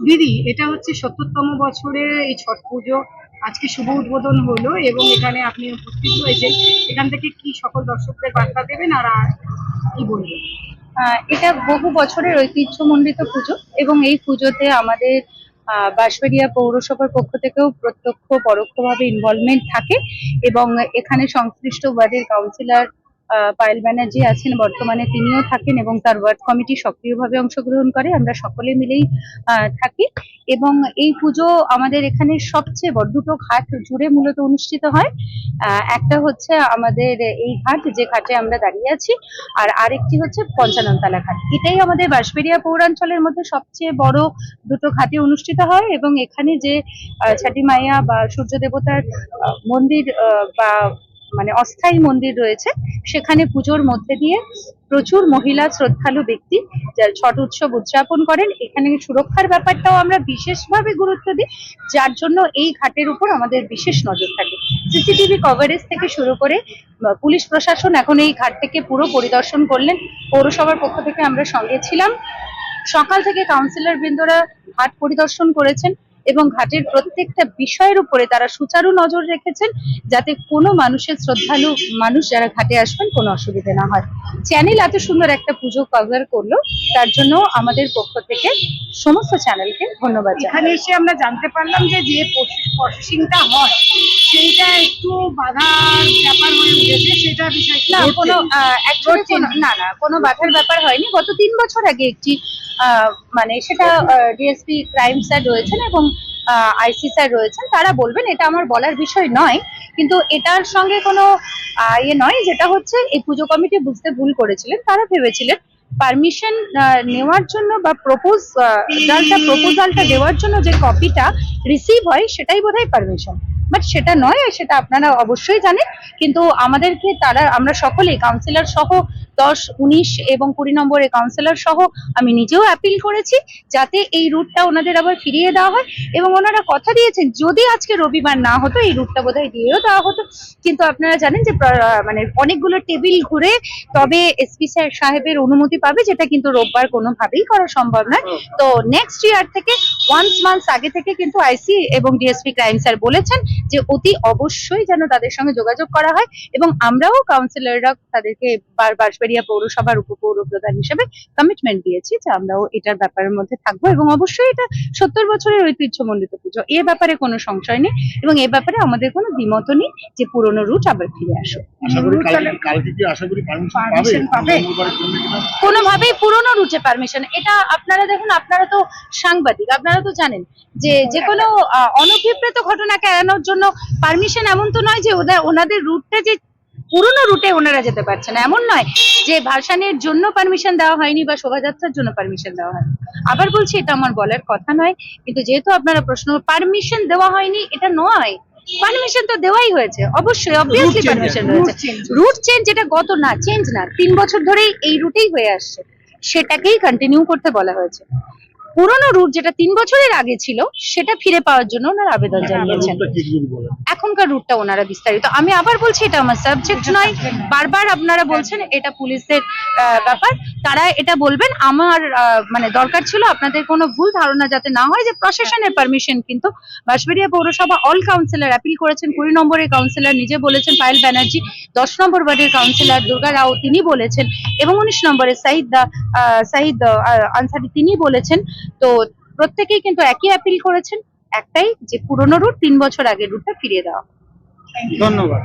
দিদি এটা হচ্ছে সত্তরতম বছরে এই ছট পুজো। আজকে শুভ উদ্বোধন হলো এবং এখানে আপনি উপস্থিত হয়েছেন। এখান থেকে কি সকল দর্শকদের বার্তা দেবেন আর আর কি বলবেন? আহ, এটা বহু বছরের ঐতিহ্যমণ্ডিত পুজো এবং এই পুজোতে আমাদের আহ, বাঁশবাড়িয়া পৌরসভার পক্ষ থেকেও প্রত্যক্ষ পরোক্ষভাবে ইনভলভমেন্ট থাকে এবং এখানে সংশ্লিষ্ট ওয়ার্ডের কাউন্সিলর পায়েল ব্যানার্জি আছেন, বর্তমানে তিনিও থাকেন এবং তার ওয়ার্ড কমিটি সক্রিয়ভাবে অংশগ্রহণ করে। আমরা সকলে মিলেই থাকি এবং এই পুজো আমাদের এখানে সবচেয়ে বড়, দুটো ঘাট জুড়ে মূলত অনুষ্ঠিত হয়। একটা হচ্ছে আমাদের এই ঘাট, যে ঘাটে আমরা দাঁড়িয়ে আছি, আর আরেকটি হচ্ছে পঞ্চাননতলা ঘাট। এটাই আমাদের বাঁশবেড়িয়া পৌরাঞ্চলের মধ্যে সবচেয়ে বড় দুটো ঘাটে অনুষ্ঠিত হয় এবং এখানে যে ছাটি মাইয়া বা সূর্য দেবতার মন্দির বা মানে অস্থায়ী মন্দির রয়েছে। সেখানে পুজোর মধ্যে দিয়ে প্রচুর মহিলা শ্রদ্ধালু ব্যক্তি যারা ছট উৎসব উদযাপন করেন। এখানে সুরক্ষার ব্যাপারটাও আমরা বিশেষভাবে গুরুত্ব দিই, যার জন্য এই ঘাটের উপর আমাদের বিশেষ নজর থাকে। সিসিটিভি কভারেজ থেকে শুরু করে পুলিশ প্রশাসন এখন এই ঘাটটিকে পুরো পরিদর্শন করলেন। পৌরসভার পক্ষ থেকে আমরা সঙ্গে ছিলাম। সকাল থেকে কাউন্সিলর বৃন্দরা ঘাট পরিদর্শন করেছেন। এবং ঘাটের প্রত্যেকটা বিষয়ের উপরে তারা সুচারু নজর রেখেছেন যাতে কোনো মানুষের শ্রদ্ধালু মানুষ যারা ঘাটে আসবেন কোনো অসুবিধা না হয়। চ্যানেল এত সুন্দর একটা পুজো কভার করল তার জন্য আমাদের পক্ষ থেকে সমস্ত চ্যানেলকে ধন্যবাদ এখানে এসে আমরা জানতে পারলাম যে যে প্রসেসিংটা হয় সেইটা একটু বাধার ব্যাপার হয়ে উঠেছে সেটা বিষয় না কোনো না না কোনো বাধার ব্যাপার হয়নি। গত তিন বছর আগে একটি মানে সেটা ডিএসপি ক্রাইম স্যার রয়েছেন এবং আইসি স্যার রয়েছেন, তারা বলবেন এটা আমার বলার বিষয় নয়, কিন্তু এটার সঙ্গে কোনো ইয়ে নয়, যেটা হচ্ছে এই পুজো কমিটি বুঝতে ভুল করেছিলেন, তারা ভেবেছিলেন পারমিশন নেওয়ার জন্য বা প্রপোজ জালটা প্রপোজালটা দেওয়ার জন্য যে কপিটা রিসিভ হয়, সেটাই বোধহয় পারমিশন বাট সেটা নয়, সেটা আপনারা অবশ্যই জানেন, কিন্তু আমাদেরকে তারা, আমরা সকলেই কাউন্সিলর সহ দশ, উনিশ এবং কুড়ি নম্বরের কাউন্সিলর সহ আমি নিজেও অ্যাপিল করেছি যাতে এই রুটটা ওনাদের আবার ফিরিয়ে দেওয়া হয় এবং ওনারা কথা দিয়েছেন যদি আজকে রবিবার না হতো এই রুটটা বোধহয় দিয়েও দেওয়া হতো। কিন্তু আপনারা জানেন যে মানে অনেকগুলো টেবিল ঘুরে তবে এসপি স্যার সাহেবের অনুমতি পাবে যেটা কিন্তু রোববার কোনোভাবেই করা সম্ভব নয়। তো নেক্সট ইয়ার থেকে ওয়ান্স মান্থস আগে থেকে কিন্তু আইসি এবং ডিএসপি ক্রাইম স্যার বলেছেন যে অতি অবশ্যই যেন তাদের সঙ্গে যোগাযোগ করা হয় এবং আমরাও কাউন্সিলররা তাদেরকে বার বাঁশবাড়িয়া পৌরসভার উপপৌর প্রধান হিসেবে কমিটমেন্ট দিয়েছি যে আমরাও এটার ব্যাপারের মধ্যে থাকব এবং অবশ্যই এটা সত্তর বছরের ঐতিহ্যমণ্ডিত পুজো। এ ব্যাপারে কোনো সংশয় নেই এবং এ ব্যাপারে আমাদের কোনো দ্বিমত নেই যে পুরনো রুট আবার ফিরে আসুক? কোনোভাবেই পুরনো রুটে পারমিশন এটা আপনারা দেখুন আপনারা তো সাংবাদিক আপনারা তো জানেন যে যে কোনো আহ, অনভিপ্রেত ঘটনাকে এড়ানোর জন্য পারমিশন এমন তো নয় যে ওদের ওনাদের রুটটা যে পুরনো রুটে ওনারা যেতে পারছেন এমন নয় যে ভাসানের জন্য পারমিশন দেওয়া হয়নি বা শোভাযাত্রার জন্য পারমিশন দেওয়া হয়নি। আবার বলছি এটা আমার বলার কথা নয় কিন্তু যেহেতু আপনারা প্রশ্ন পারমিশন দেওয়া হয়নি এটা নয়। পারমিশন তো দেওয়াই হয়েছে অবশ্যই obviously permission change। Route change যেটা গত না চেঞ্জ না তিন বছর ধরেই এই রুটেই হয়ে আসছে। সেটাকেই কন্টিনিউ করতে বলা হয়েছে। পুরনো রুট যেটা তিন বছরের আগে ছিল সেটা ফিরে পাওয়ার জন্য ওনারা আবেদন জানিয়েছেন। কি যদি বলেন? এখনকার রুটটা ওনারা বিস্তারিত। আমি আবার বলছি এটা আমার সাবজেক্ট নয়। বারবার আপনারা বলছেন এটা পুলিশের আহ, ব্যাপার। তারা এটা বলবেন। আমার আহ, মানে দরকার ছিল আপনাদের কোনো ভুল ধারণা যাতে না হয় যে প্রশাসনের পারমিশন কিন্তু বাঁশবেড়িয়া পৌরসভা অল কাউন্সিলর অ্যাপিল করেছেন কুড়ি নম্বরের কাউন্সিলর নিজে বলেছেন পায়েল ব্যানার্জি দশ নম্বর ওয়ার্ডের কাউন্সিলর দুর্গা রাও তিনি বলেছেন এবং উনিশ নম্বরের সাইদ দা আহ, সাইদ আহ, আনসারি তিনি বলেছেন তো প্রত্যেকেই কিন্তু একই অ্যাপিল করেছেন একটাই যে পুরনো রুট তিন বছর আগের রুটটা ফিরিয়ে দেওয়া। ধন্যবাদ।